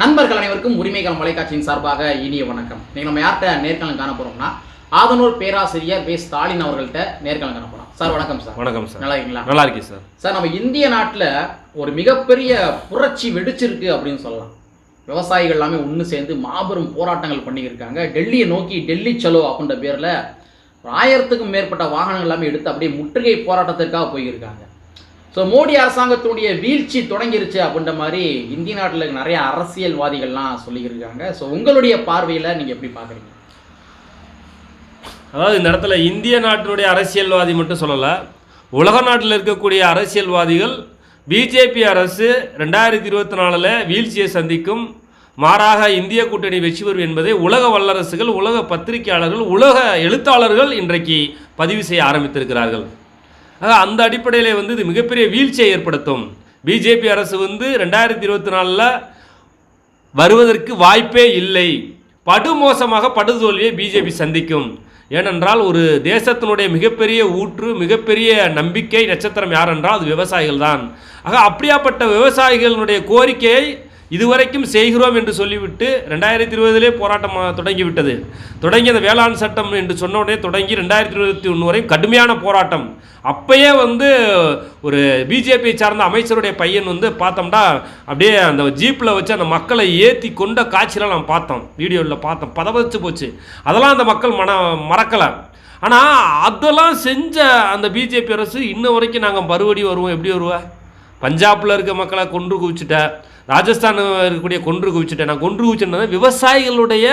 நண்பர்கள் அனைவருக்கும் உரிமைகள் மலைக்காட்சியின் சார்பாக இனிய வணக்கம். இன்னைக்கு நம்ம யார்கிட்ட நேர்காணல் காண போறோம்னா ஆதனூர் பேராசிரியர் வே. ஸ்டாலின் அவர்கள்ட்ட நேர்காணல் காண போறோம். சார் வணக்கம் சார். வணக்கம் சார். நல்லா இருக்கீங்களா? நல்லா இருக்கேன் சார். சார் நம்ம இந்திய நாட்டுல ஒரு மிகப்பெரிய புரட்சி வெடிச்சிருக்கு அப்படின்னு சொல்லலாம். விவசாயிகள் எல்லாமே ஒன்று சேர்ந்து மாபெரும் போராட்டங்கள் பண்ணியிருக்காங்க. டெல்லியை நோக்கி டெல்லி சலோ அப்படின்ற பேர்ல ஒரு ஆயிரத்துக்கும் மேற்பட்ட வாகனங்கள் எல்லாமே எடுத்து அப்படியே முற்றுகை போராட்டத்திற்காக போயிருக்காங்க. ஸோ மோடி அரசாங்கத்தினுடைய வீழ்ச்சி தொடங்கிருச்சு அப்படின்ற மாதிரி இந்திய நாட்டில் நிறைய அரசியல்வாதிகள்லாம் சொல்லியிருக்காங்க ஸோ உங்களுடைய பார்வையில் நீங்கள் எப்படி பார்க்குறீங்க? அதாவது இந்த இடத்துல இந்திய நாட்டினுடைய அரசியல்வாதி மட்டும் சொல்லலை உலக நாட்டில் இருக்கக்கூடிய அரசியல்வாதிகள் பிஜேபி அரசு ரெண்டாயிரத்தி இருபத்தி நாலில் வீழ்ச்சியை சந்திக்கும் மாறாக இந்திய கூட்டணி வெற்றி பெறும் என்பதை உலக வல்லரசுகள் உலக பத்திரிகையாளர்கள் உலக எழுத்தாளர்கள் இன்றைக்கு பதிவு செய்ய ஆரம்பித்திருக்கிறார்கள். அந்த அடிப்படையில் வந்து இது மிகப்பெரிய வீழ்ச்சியை ஏற்படுத்தும். பிஜேபி அரசு வந்து ரெண்டாயிரத்தி இருபத்தி நாலில் வருவதற்கு வாய்ப்பே இல்லை. படுமோசமாக படுதோல்வியை பிஜேபி சந்திக்கும். ஏனென்றால் ஒரு தேசத்தினுடைய மிகப்பெரிய ஊற்று மிகப்பெரிய நம்பிக்கை நட்சத்திரம் யார் என்றால் அது விவசாயிகள் தான் ஆக அப்படியாப்பட்ட விவசாயிகளுடைய கோரிக்கையை இதுவரைக்கும் செய்கிறோம் என்று சொல்லிவிட்டு ரெண்டாயிரத்தி இருபதிலே போராட்டம் தொடங்கிவிட்டது. தொடங்கி அந்த வேளாண் சட்டம் என்று சொன்ன உடனே தொடங்கி ரெண்டாயிரத்தி இருபத்தி ஒன்று வரையும் கடுமையான போராட்டம். அப்பயே வந்து ஒரு பிஜேபியை சார்ந்த அமைச்சருடைய பையன் வந்து பார்த்தோம்னா அப்படியே அந்த ஜீப்பில் வச்சு அந்த மக்களை ஏற்றி கொண்ட காட்சியெலாம் நான் பார்த்தோம். வீடியோவில் பார்த்தோம். பதவச்சு போச்சு. அதெல்லாம் அந்த மக்கள் மன மறக்கலை. ஆனால் அதெல்லாம் செஞ்ச அந்த பிஜேபி அரசு இன்ன வரைக்கும் நாங்கள் மறுபடி வருவோம். எப்படி வருவா? பஞ்சாபில் இருக்க மக்களை கொன்று குவிச்சுட்டேன் ராஜஸ்தான் இருக்கக்கூடிய கொன்று குவிச்சுட்டேன் நான் கொன்று குவிச்சுட்டேன் விவசாயிகளுடைய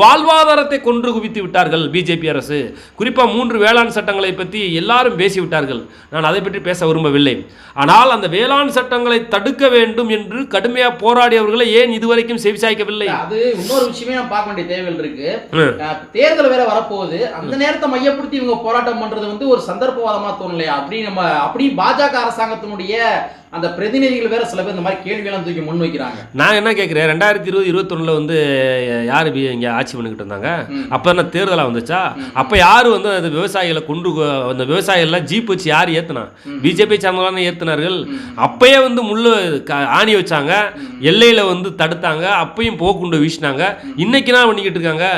வாழ்வாதாரத்தை கொன்று குவித்து விட்டார்கள் பிஜேபி அரசு. குறிப்பாக மூன்று வேளாண் சட்டங்களை பற்றி எல்லாரும் பேசி விட்டார்கள் நான் அதை பற்றி பேச விரும்பவில்லை. ஆனால் அந்த வேளாண் சட்டங்களை தடுக்க வேண்டும் என்று கடுமையாக போராடியவர்களை ஏன் இதுவரைக்கும் செவிசாய்க்கவில்லை? அது இன்னொரு விஷயமே நம்ம பார்க்க வேண்டிய தேவைகள் இருக்கு. தேர்தல் வேற வரப்போகுது. அந்த நேரத்தை மையப்படுத்தி இவங்க போராட்டம் பண்றது வந்து ஒரு சந்தர்ப்பவாதமா தோணலையா? அப்படி நம்ம அப்படி பாஜக அரசாங்கத்தினுடைய அந்த பிரதிநிதிகள் வேற சில பேர் இந்த மாதிரி கேள்வியெல்லாம் தூக்கி முன் வைக்கிறாங்க. நான் என்ன கேட்குறேன் ரெண்டாயிரத்தி இருபது இருபத்தொன்னில் வந்து யார் இங்கே ஆட்சி பண்ணிக்கிட்டு இருந்தாங்க. அப்போ என்ன தேர்தலாக வந்துச்சா? அப்போ யார் வந்து அந்த விவசாயிகளை கொண்டு அந்த விவசாயிகள்லாம் ஜீப் வச்சு யார் ஏற்றுனா பிஜேபி சார்ந்தவங்க ஏற்றினார்கள் அப்பயே வந்து முள்ளு ஆணி வச்சாங்க. எல்லையில் வந்து தடுத்தாங்க. அப்பயும் போக்குண்டு வீசினாங்க. இன்னைக்கு என்ன பண்ணிக்கிட்டு இருக்காங்க?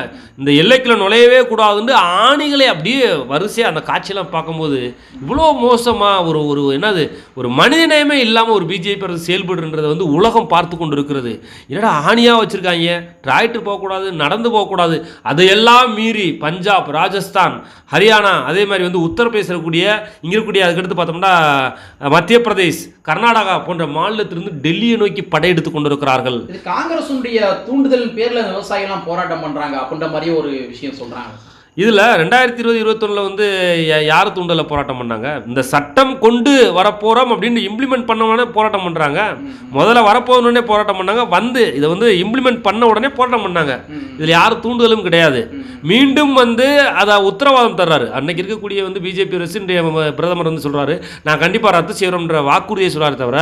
இந்த எல்லைக்குள்ள நுழையவே கூடாதுன்னு ஆணிகளை அப்படியே வரிசையாக அந்த காட்சியெல்லாம் பார்க்கும்போது இவ்வளோ மோசமாக ஒரு ஒரு என்னது ஒரு மனிதநேயமே இல்லாமல் ஒரு பிஜேபி அரசு செயல்படுன்றதை வந்து உலகம் பார்த்து கொண்டு இருக்கிறது என்னடா ஆணியாக வச்சுருக்காங்க? டிராக்டர் போகக்கூடாது நடந்து போகக்கூடாது. அதையெல்லாம் மீறி பஞ்சாப் ராஜஸ்தான் ஹரியானா அதே மாதிரி வந்து உத்தரப்பிரதேச இருக்கக்கூடிய இங்கே இருக்கக்கூடிய அதுக்கடுத்து பார்த்தோம்னா மத்திய பிரதேஷ் கர்நாடகா போன்ற மாநிலத்திலிருந்து டெல்லியை நோக்கி படையெடுத்து கொண்டிருக்கிறார்கள். இது காங்கிரசுடைய தூண்டுதல் பேரில் விவசாயிகள்லாம் போராட்டம் பண்ணுறாங்க அப்படின்ற மாதிரி ஒரு விஷயம் சொல்கிறாங்க இதில் ரெண்டாயிரத்தி இருபது இருபத்தொன்னில் வந்து யார் தூண்டல போராட்டம் பண்ணாங்க? இந்த சட்டம் கொண்டு வரப்போகிறோம் அப்படின்னு இம்ப்ளிமெண்ட் பண்ண உடனே போராட்டம் பண்ணுறாங்க முதல்ல வரப்போகணுன்னே போராட்டம் பண்ணாங்க. வந்து இதை வந்து இம்ப்ளிமெண்ட் பண்ண உடனே போராட்டம் பண்ணாங்க. இதில் யார் தூண்டுதலும் கிடையாது. மீண்டும் வந்து அதை உத்தரவாதம் தர்றாரு. அன்னைக்கு இருக்கக்கூடிய வந்து பிஜேபி அரசு பிரதமர் வந்து சொல்கிறாரு நான் கண்டிப்பாக ரத்து செய்கிறோம்ன்ற வாக்குறுதியை சொல்றாரு தவிர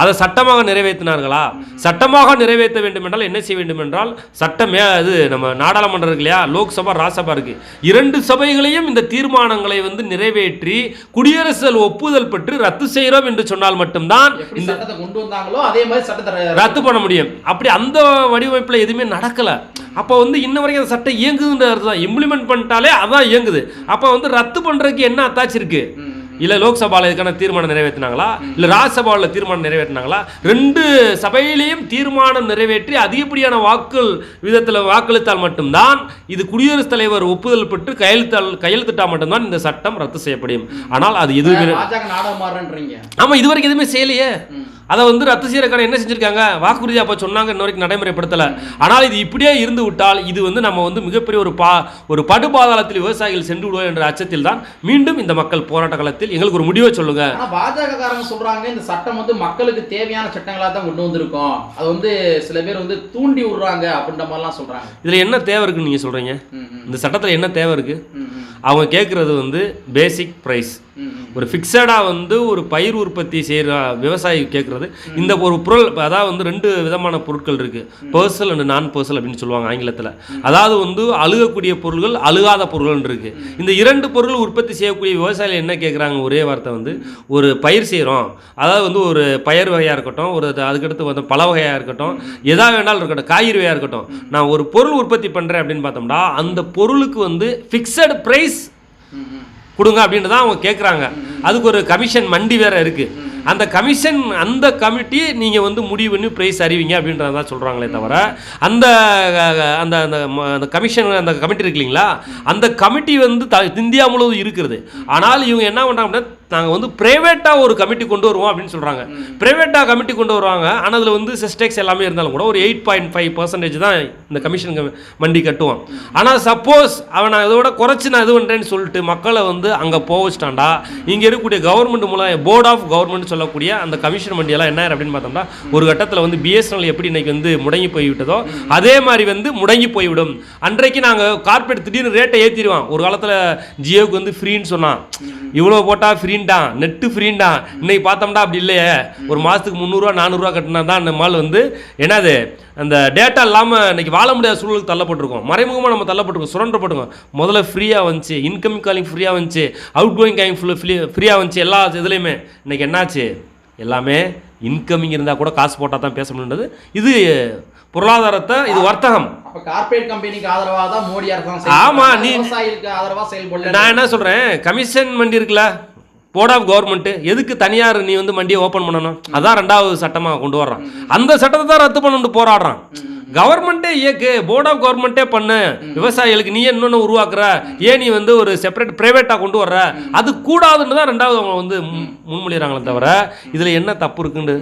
அதை சட்டமாக நிறைவேற்றினார்களா? சட்டமாக நிறைவேற்ற வேண்டும் என்றால் என்ன செய்ய வேண்டும் என்றால் சட்டமே அது நம்ம நாடாளுமன்றம் இருக்கு இல்லையா? லோக்சபா ராஜ்சபா இருக்கு. இரண்டு சபைகளையும் இந்த தீர்மானங்களை வந்து நிறைவேற்றி குடியரசு ஒப்புதல் பெற்று ரத்து செய்கிறோம் என்று சொன்னால் மட்டும்தான் சட்டத்தை கொண்டு வந்தாங்களோ அதே மாதிரி சட்டத்தை ரத்து பண்ண முடியும். அப்படி அந்த வடிவமைப்பில் எதுவுமே நடக்கல. அப்போ வந்து இன்ன வரைக்கும் அந்த சட்டம் இயங்குதுன்ற அர்த்தம் தான் இம்ப்ளிமெண்ட் பண்ணிட்டாலே அதான் இயங்குது. அப்போ வந்து ரத்து பண்ணுறதுக்கு என்ன அத்தாச்சு இருக்கு? ம், ம். இல்லை லோக்சபாவில் இதுக்கான தீர்மானம் நிறைவேற்றினாங்களா? இல்லை ராஜ்சபாவில் தீர்மானம் நிறைவேற்றினாங்களா? ரெண்டு சபையிலையும் தீர்மானம் நிறைவேற்றி அதிகப்படியான வாக்குகள் விதத்தில் வாக்களித்தால் மட்டும்தான் இது குடியரசுத் தலைவர் ஒப்புதல் பெற்று கையெழுத்தால் கையெழுத்திட்டால் மட்டும்தான் இந்த சட்டம் ரத்து செய்யப்படும். ஆனால் அது எதுவுமே ஆமாம் இதுவரைக்கும் எதுவுமே செய்யலையே. அதை வந்து ரத்து செய்யறதுக்கான என்ன செஞ்சிருக்காங்க? வாக்குறுதி அப்போ சொன்னாங்க இன்ன வரைக்கும் நடைமுறைப்படுத்தல. ஆனால் இது இப்படியே இருந்து விட்டால் இது வந்து நம்ம வந்து மிகப்பெரிய ஒரு பா ஒரு படுபாதாளத்தில் விவசாயிகள் சென்று விடுவோம் என்ற அச்சத்தில் தான் மீண்டும் இந்த மக்கள் போராட்ட காலத்தில் எங்களுக்கு ஒரு முடிவை சொல்லுங்க. பாஜக காரங்க சொல்றாங்க இந்த சட்டம் வந்து மக்களுக்கு தேவையான சட்டங்களா தான் கொண்டு வந்திருக்கோம். அது வந்து சில பேர் வந்து தூண்டி விடுறாங்க அப்படின்ற மாதிரிலாம் சொல்றாங்க. இதில் என்ன தேவை இருக்குன்னு ம், ம், இந்த சட்டத்தில் என்ன தேவை ம், அவங்க கேட்குறது வந்து பேசிக் ப்ரைஸ். ஒரு ஃபிக்ஸடாக வந்து ஒரு பயிர் உற்பத்தி செய்கிற விவசாயி கேட்குறது இந்த ஒரு பொருள் அதாவது வந்து ரெண்டு விதமான பொருட்கள் இருக்குது பர்சல் அண்ட் நான் பர்சல் அப்படின்னு சொல்லுவாங்க ஆங்கிலத்தில். அதாவது வந்து அழுகக்கூடிய பொருள்கள் அழுகாத பொருள்கள் இருக்குது இந்த இரண்டு பொருள் உற்பத்தி செய்யக்கூடிய விவசாயிகள் என்ன கேட்குறாங்க ஒரே வார்த்தை வந்து ஒரு பயிர் செய்கிறோம் அதாவது வந்து ஒரு பயிர் வகையாக இருக்கட்டும் ஒரு அதுக்கடுத்து வந்து பல வகையாக இருக்கட்டும் எதா வேணாலும் இருக்கட்டும் காய்கறி வகையாக இருக்கட்டும். நான் ஒரு பொருள் உற்பத்தி பண்ணுறேன் அப்படின்னு பார்த்தோம்னா அந்த பொருளுக்கு வந்து ஃபிக்ஸட் ப்ரைஸ் கொடுங்க அப்படின்ட்டு தான் அவங்க கேட்குறாங்க அதுக்கு ஒரு கமிஷன் மண்டி வேறு இருக்குது அந்த கமிஷன் அந்த கமிட்டி நீங்கள் வந்து முடிவு பண்ணி ப்ரைஸ் அறிவிங்க அப்படின்றத தான் சொல்கிறாங்களே தவிர அந்த அந்த அந்த ம- அந்த கமிஷன் அந்த கமிட்டி இருக்கு இல்லைங்களா? அந்த கமிட்டி வந்து த இந்தியா முழுவதும் இருக்கிறது. ஆனால் இவங்க என்ன பண்ணுறாங்க அப்படின்னா நாங்கள் வந்து ப்ரைவேட்டாக ஒரு கமிட்டி கொண்டு வருவோம் அப்படின்னு சொல்கிறாங்க ப்ரைவேட்டாக கமிட்டி கொண்டு வருவாங்க. ஆனால் அதில் வந்து சிஸ்டெக்ஸ் எல்லாமே இருந்தாலும் கூட ஒரு எயிட் பாயிண்ட் ஃபைவ் பர்சன்டேஜ் தான் இந்த கமிஷன் மண்டி கட்டுவோம் ஆனால் சப்போஸ் அவன் நான் இதோட குறைச்சி நான் இது பண்ணுறேன்னு சொல்லிட்டு மக்களை வந்து அங்கே போக வச்சிட்டாண்டா இங்கே இருக்கக்கூடிய கவர்மெண்ட் மூலம் போர்ட் ஆஃப் கவர்மெண்ட் சொல்லக்கூடிய அந்த கமிஷன் மண்டியெல்லாம் என்ன அப்படின்னு பார்த்தோம்னா ஒரு கட்டத்தில் வந்து பிஎஸ்என்எல் எப்படி இன்னைக்கு வந்து முடங்கி போய்விட்டதோ அதே மாதிரி வந்து முடங்கி போய்விடும். அன்றைக்கு நாங்கள் கார்பரேட் திடீர்னு ரேட்டை ஏற்றிடுவான் ஒரு காலத்தில் ஜியோவுக்கு வந்து ஃப்ரீன்னு சொன்னான். இவ்வளோ போட்டால் ஃப்ரீன்டான் நெட்டு ஃப்ரீன்டான் இன்னைக்கு பார்த்தோம்னா அப்படி இல்லையே. ஒரு மாதத்துக்கு முந்நூறுரூவா நானூறுரூவா கட்டினா தான் அந்த மால் வந்து என்னது அந்த டேட்டா இல்லாமல் இன்னைக்கு வாழ முடியாத சூழலுக்கு தள்ளப்பட்டிருக்கோம். மறைமுகமாக நம்ம தள்ளப்பட்டிருக்கோம். சுரண்டப்பட்டிருக்கோம் முதல்ல ஃப்ரீயாக வந்துச்சு. இன்கமிங் காலிங் ஃப்ரீயாக வந்துச்சு. அவுட் கோயிங் காலிங் ஃபுல் ஃப்ரீயாக வந்துச்சு. எல்லா இதுலேயுமே. இன்னைக்கு என்னாச்சு? எல்லாமே இன்கமிங் இருந்தால் கூட காசு போட்டால் தான் பேச முடியுது இது பொருளாதாரத்தை இது வர்த்தகம். அப்ப கார்ப்பரேட் கம்பெனிக்கு ஆதரவா தான் மோடி அரசாங்கம் ஆமா. நீ- விவசாயிகளுக்கு ஆதரவா செயல்படல. நான் என்ன சொல்கிறேன் கமிஷன் மண்டி இருக்குல்ல போர்ட் ஆஃப் கவர்மெண்ட் எதுக்கு தனியார் நீ வந்து மண்டியை ஓப்பன் பண்ணணும்? அதான் ரெண்டாவது சட்டமாக கொண்டு வர்றான். அந்த சட்டத்தை தான் ரத்து பண்ணணும்னு போராடுறான். கவர்மெண்ட்டே இயக்கு போர்ட் ஆஃப் கவர்மெண்ட்டே பண்ணு. விவசாயிகளுக்கு நீ இன்னொன்று உருவாக்குற? ஏன் நீ வந்து ஒரு செப்பரேட் ப்ரைவேட்டாக கொண்டு வர்ற? அது கூடாதுன்னு தான் ரெண்டாவது அவங்க வந்து முன்மொழிகிறாங்களே தவிர இதில் என்ன தப்பு இருக்குன்னு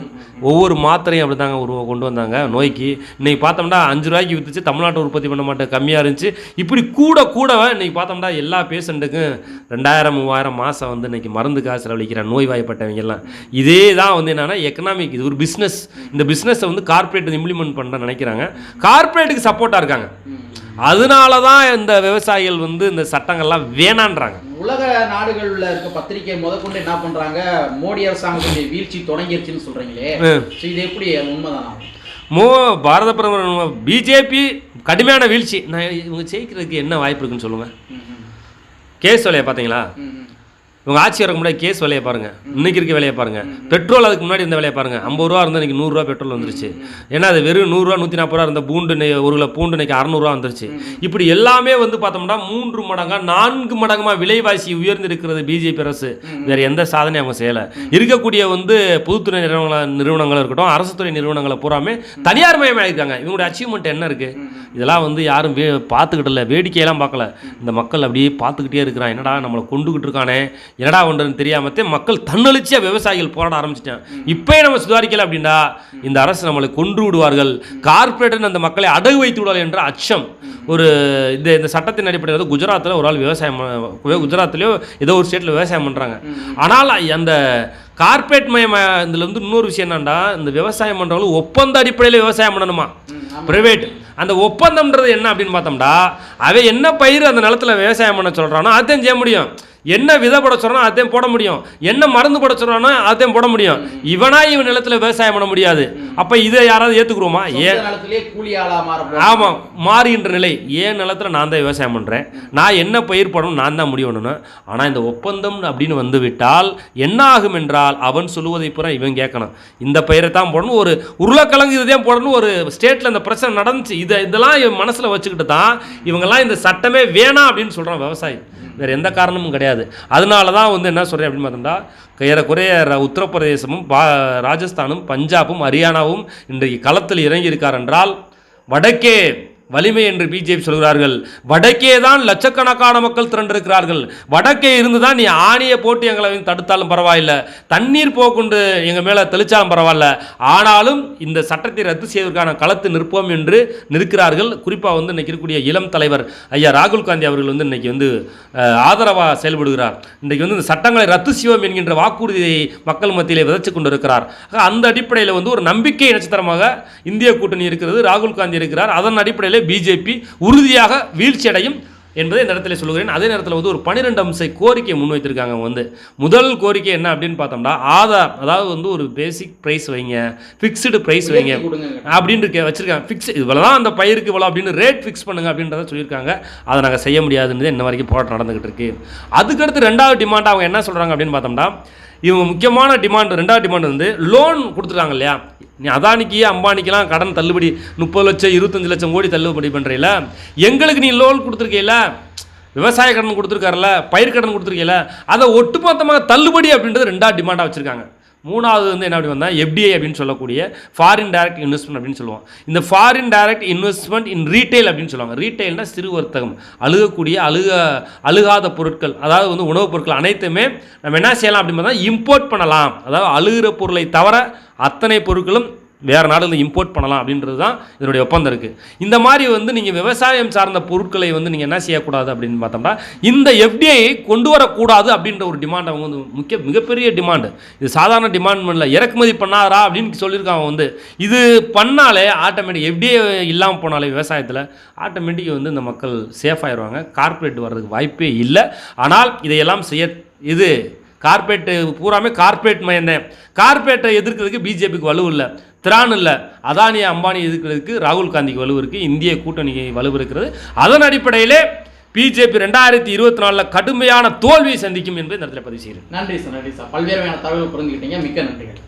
ஒவ்வொரு மாத்திரையும் அப்படி தாங்க உருவ கொண்டு வந்தாங்க நோய்க்கு. இன்னைக்கு பார்த்தோம்னா அஞ்சு ரூபாய்க்கு வித்துச்சு தமிழ்நாட்டு உற்பத்தி பண்ண மாட்டேன் கம்மியாக இருந்துச்சு. இப்படி கூட கூட இன்னைக்கு பார்த்தோம்னா எல்லா பேஷண்ட்டுக்கும் ரெண்டாயிரம் மூவாயிரம் மாதம் வந்து இன்னைக்கு மருந்து காசு செலவழிக்கிற நோய் எல்லாம் இதே தான் வந்து என்னென்னா எக்கனாமிக் இது ஒரு பிஸ்னஸ் இந்த பிஸ்னஸை வந்து கார்ப்பரேட் இம்ப்ளிமெண்ட் பண்ண நினைக்கிறாங்க. கார்ப்பரேட்டுக்கு சப்போர்ட்டாக இருக்காங்க. அதனால தான் இந்த விவசாயிகள் வந்து இந்த சட்டங்கள்லாம் வேணான்றாங்க. உலக நாடுகள்ல இருக்க பத்திரிகை முதற்கொண்டு என்ன பண்றாங்க? மோடி அரசாங்கத்துடைய வீழ்ச்சி தொடங்கிருச்சுன்னு ம். So இது எப்படி உண்மைதானா? மோ பாரத பிரதமர் பிஜேபி கடுமையான வீழ்ச்சி. நான் இவங்க ஜெயிக்கிறதுக்கு என்ன வாய்ப்பு இருக்குன்னு சொல்லுங்கள் ம், கேஸ் வேலையை பார்த்தீங்களா. இவங்க ஆட்சி வரக்கு முன்னாடி கேஸ் விலையை பாருங்க. இன்னைக்கு இருக்க வேலையை பாருங்க. பெட்ரோல் அதுக்கு முன்னாடி இருந்த வேலையை பாருங்க. ஐம்பது ரூபா இருந்தால் இன்றைக்கி நூறுரூவா பெட்ரோல் வந்துருச்சு. ஏன்னா அது வெறும் நூறுரூவா நூற்றி நாற்பது ரூபா இருந்த பூண்டு ஒரு கிலோ பூண்டு இன்றைக்கி அறநூறுவா வந்துருச்சு. இப்படி எல்லாமே வந்து பார்த்தோம்னா மூன்று மடங்காக நான்கு மடங்கமாக விலைவாசி உயர்ந்திருக்கிறது பிஜேபி அரசு. வேறு எந்த சாதனையும் அவங்க செய்யலை. இருக்கக்கூடிய வந்து பொதுத்துறை நிறுவன நிறுவனங்கள் இருக்கட்டும் அரசு துறை நிறுவனங்களை பூராமே தனியார் மயமாயிருக்காங்க இவங்களுடைய அச்சீவ்மெண்ட் என்ன இருக்குது இதெல்லாம் வந்து யாரும் வே பார்த்துக்கிட்டு இல்லை வேடிக்கையெல்லாம் பார்க்கல. இந்த மக்கள் அப்படியே பார்த்துக்கிட்டே இருக்கிறான். என்னடா நம்மளை கொண்டுகிட்டு இருக்கானே? என்னடா ஒன்றுன்னு தெரியாமத்தே மக்கள் தன்னெழுச்சியாக விவசாயிகள் போராட ஆரம்பிச்சிட்டான் இப்போயே நம்ம சுதாரிக்கல அப்படின்னா இந்த அரசு நம்மளை கொன்று விடுவார்கள். கார்ப்பரேட் அந்த மக்களை அடகு வைத்து விடுவார்கள் என்ற அச்சம். ஒரு இந்த இந்த சட்டத்தின் அடிப்படையில் வந்து குஜராத்தில் ஒரு ஆள் விவசாயம் பண்ண- குஜராத்லேயோ ஏதோ ஒரு ஸ்டேட்டில் விவசாயம் பண்ணுறாங்க ஆனால் அந்த கார்ப்பரேட் மயம் இதில் வந்து இன்னொரு விஷயம் என்னன்னா இந்த விவசாயம் பண்ணுறவங்க ஒப்பந்த அடிப்படையில் விவசாயம் பண்ணணுமா? பிரைவேட் அந்த ஒப்பந்தம்ன்றது என்ன அப்படின்னு பார்த்தோம்னா அவன் என்ன பயிர் அந்த நிலத்துல விவசாயம் பண்ண சொல்கிறானோ அதையும் செய்ய முடியும். என்ன விதை போட சொல்கிறானோ அதையும் போட முடியும். என்ன மருந்து போட சொல்கிறானோ அதையும் போட முடியும். இவனா இவன் நிலத்துல விவசாயம் பண்ண முடியாது. அப்போ இதை யாராவது ஏற்றுக்குருவோமா ஏன். ஆமாம் மாறுகின்ற நிலை. ஏன் நிலத்துல நான் தான் விவசாயம் பண்ணுறேன் நான் என்ன பயிர் போடணும் நான் தான் முடிவு பண்ணணும். ஆனால் இந்த ஒப்பந்தம் அப்படின்னு வந்து விட்டால் என்ன ஆகும் என்றால் அவன் சொல்லுவதை பூரா இவன் கேட்கணும். இந்த பயிரை தான் போடணும். ஒரு உருளைக்கிழங்கு இதுதான் போடணும் ஒரு ஸ்டேட்டில் இந்த பிரச்சனை நடந்துச்சு. இதை இதெல்லாம் இவன் மனசில் வச்சுக்கிட்டு தான் இவங்கெல்லாம் இந்த சட்டமே வேணாம் அப்படின்னு சொல்கிறான் விவசாயி. வேறு எந்த காரணமும் கிடையாது. அதனால தான் வந்து என்ன சொல்கிறேன் அப்படின்னு பார்த்தோம்னா ஏறக்குறைய உத்தரப்பிரதேசமும் பா ராஜஸ்தானும் பஞ்சாபும் ஹரியானாவும் இன்றைக்கு களத்தில் இறங்கியிருக்கார் என்றால் வடக்கே வலிமை என்று பிஜேபி சொல்கிறார்கள். வடக்கே தான் லட்சக்கணக்கான மக்கள் திரண்டிருக்கிறார்கள். வடக்கே இருந்து தான் நீ ஆணியை போட்டு எங்களை தடுத்தாலும் பரவாயில்லை. தண்ணீர் போக்குண்டு எங்கள் மேலே தெளிச்சாலும் பரவாயில்ல. ஆனாலும் இந்த சட்டத்தை ரத்து செய்வதற்கான களத்து நிற்போம் என்று நிற்கிறார்கள். குறிப்பாக வந்து இன்றைக்கி இருக்கக்கூடிய இளம் தலைவர் ஐயா ராகுல் காந்தி அவர்கள் வந்து இன்னைக்கு வந்து ஆதரவாக செயல்படுகிறார். இன்றைக்கு வந்து இந்த சட்டங்களை ரத்து செய்வோம் என்கின்ற வாக்குறுதியை மக்கள் மத்தியிலே விதைச்சு கொண்டிருக்கிறார். இருக்கிறார் அந்த அடிப்படையில் வந்து ஒரு நம்பிக்கை நட்சத்திரமாக இந்திய கூட்டணி இருக்கிறது. ராகுல் காந்தி இருக்கிறார். அதன் அடிப்படையில் பிஜேபி உறுதியாக வீழ்ச்சி அடையும் என்பதை இந்த இடத்துல சொல்லுகிறேன். அதே நேரத்தில் வந்து ஒரு பன்னிரெண்டு அம்ச கோரிக்கையை முன்வைத்திருக்காங்க அவங்க வந்து. முதல் கோரிக்கை என்ன அப்படின்னு பார்த்தோம்னா ஆதார் அதாவது வந்து ஒரு பேசிக் ப்ரைஸ் வைங்க ஃபிக்ஸ்டு ப்ரைஸ் வைங்க அப்படின்னு இருக்க வச்சிருக்காங்க. ஃபிக்ஸ் இவ்வளோ தான் அந்த பயிருக்கு இவ்வளோ அப்படின்னு ரேட் ஃபிக்ஸ் பண்ணுங்க அப்படின்றத சொல்லியிருக்காங்க. அதை நாங்கள் செய்ய முடியாதுன்னு இன்ன வரைக்கும் போராட்டம் நடந்துகிட்டு இருக்கு. அதுக்கடுத்து ரெண்டாவது டிமாண்ட் அவங்க என்ன சொல்கிறாங்க அப்படின்னு பார்த்தோம்னா இவங்க முக்கியமான டிமாண்ட் ரெண்டாவது டிமாண்ட் வந்து லோன் கொடுத்துருக்காங்க இல்லையா? நீ அதானிக்கு அம்பானிக்கெலாம் கடன் தள்ளுபடி முப்பது லட்சம் இருபத்தஞ்சு லட்சம் கோடி தள்ளுபடி பண்ணுறீல எங்களுக்கு நீ லோன் கொடுத்துருக்கீல விவசாய கடன் கொடுத்துருக்காருல பயிர் கடன் கொடுத்துருக்கீல அதை ஒட்டுமொத்தமாக தள்ளுபடி அப்படின்றது ரெண்டாக டிமாண்டாக வச்சுருக்காங்க. மூணாவது வந்து என்ன அப்படி வந்தால் எஃப்டிஐ அப்படின்னு சொல்லக்கூடிய ஃபாரின் டைரக்ட் இன்வெஸ்ட்மெண்ட் அப்படின்னு சொல்லுவோம். இந்த foreign direct investment in retail அப்படின்னு சொல்லுவாங்க. ரீட்டைல்னா சிறு வர்த்தகம். அழுகக்கூடிய அழுக அழுகாத பொருட்கள். அதாவது வந்து உணவுப் பொருட்கள் அனைத்துமே நம்ம என்ன செய்யலாம் அப்படின்னு பார்த்தா இம்போர்ட் பண்ணலாம். அதாவது அழுகிற பொருளை தவிர அத்தனை பொருட்களும் வேறு நாடுகளில் இம்போர்ட் பண்ணலாம் அப்படின்றது தான் இதனுடைய ஒப்பந்தம் இருக்குது இந்த மாதிரி வந்து நீங்கள் விவசாயம் சார்ந்த பொருட்களை வந்து நீங்கள் என்ன செய்யக்கூடாது அப்படின்னு பார்த்தோம்னா இந்த எஃப்டிஐ கொண்டு வரக்கூடாது அப்படின்ற ஒரு டிமாண்ட் அவங்க வந்து முக்கிய மிகப்பெரிய டிமாண்டு இது சாதாரண டிமாண்ட் பண்ணல இறக்குமதி பண்ணாரா அப்படின்னு சொல்லியிருக்காங்க வந்து. இது பண்ணாலே ஆட்டோமேட்டிக் எஃப்டிஐ இல்லாமல் போனாலே விவசாயத்தில் ஆட்டோமேட்டிக் வந்து இந்த மக்கள் சேஃப் ஆயிடுவாங்க கார்ப்பரேட் வர்றதுக்கு வாய்ப்பே இல்லை. ஆனால் இதையெல்லாம் செய்ய இது கார்பரேட் பூராமே கார்பரேட் மயந்தேன். கார்பரேட்டை எதிர்க்கிறதுக்கு பிஜேபிக்கு வலு இல்லை. திரான் இல்லை அதானி அம்பானி இருக்கிறதுக்கு ராகுல் காந்திக்கு வலுவு இருக்குது இந்திய கூட்டணி வலுவு இருக்கிறது. அதன் அடிப்படையிலே பிஜேபி ரெண்டாயிரத்தி இருபத்தி நாலில் கடுமையான தோல்வியை சந்திக்கும் என்பதை இந்த இடத்துல பதிவு செய்கிறேன். நன்றி சார் நன்றி சார். பல்வேறு தகவல் புரிஞ்சுக்கிட்டீங்க மிக்க நன்றிகள்.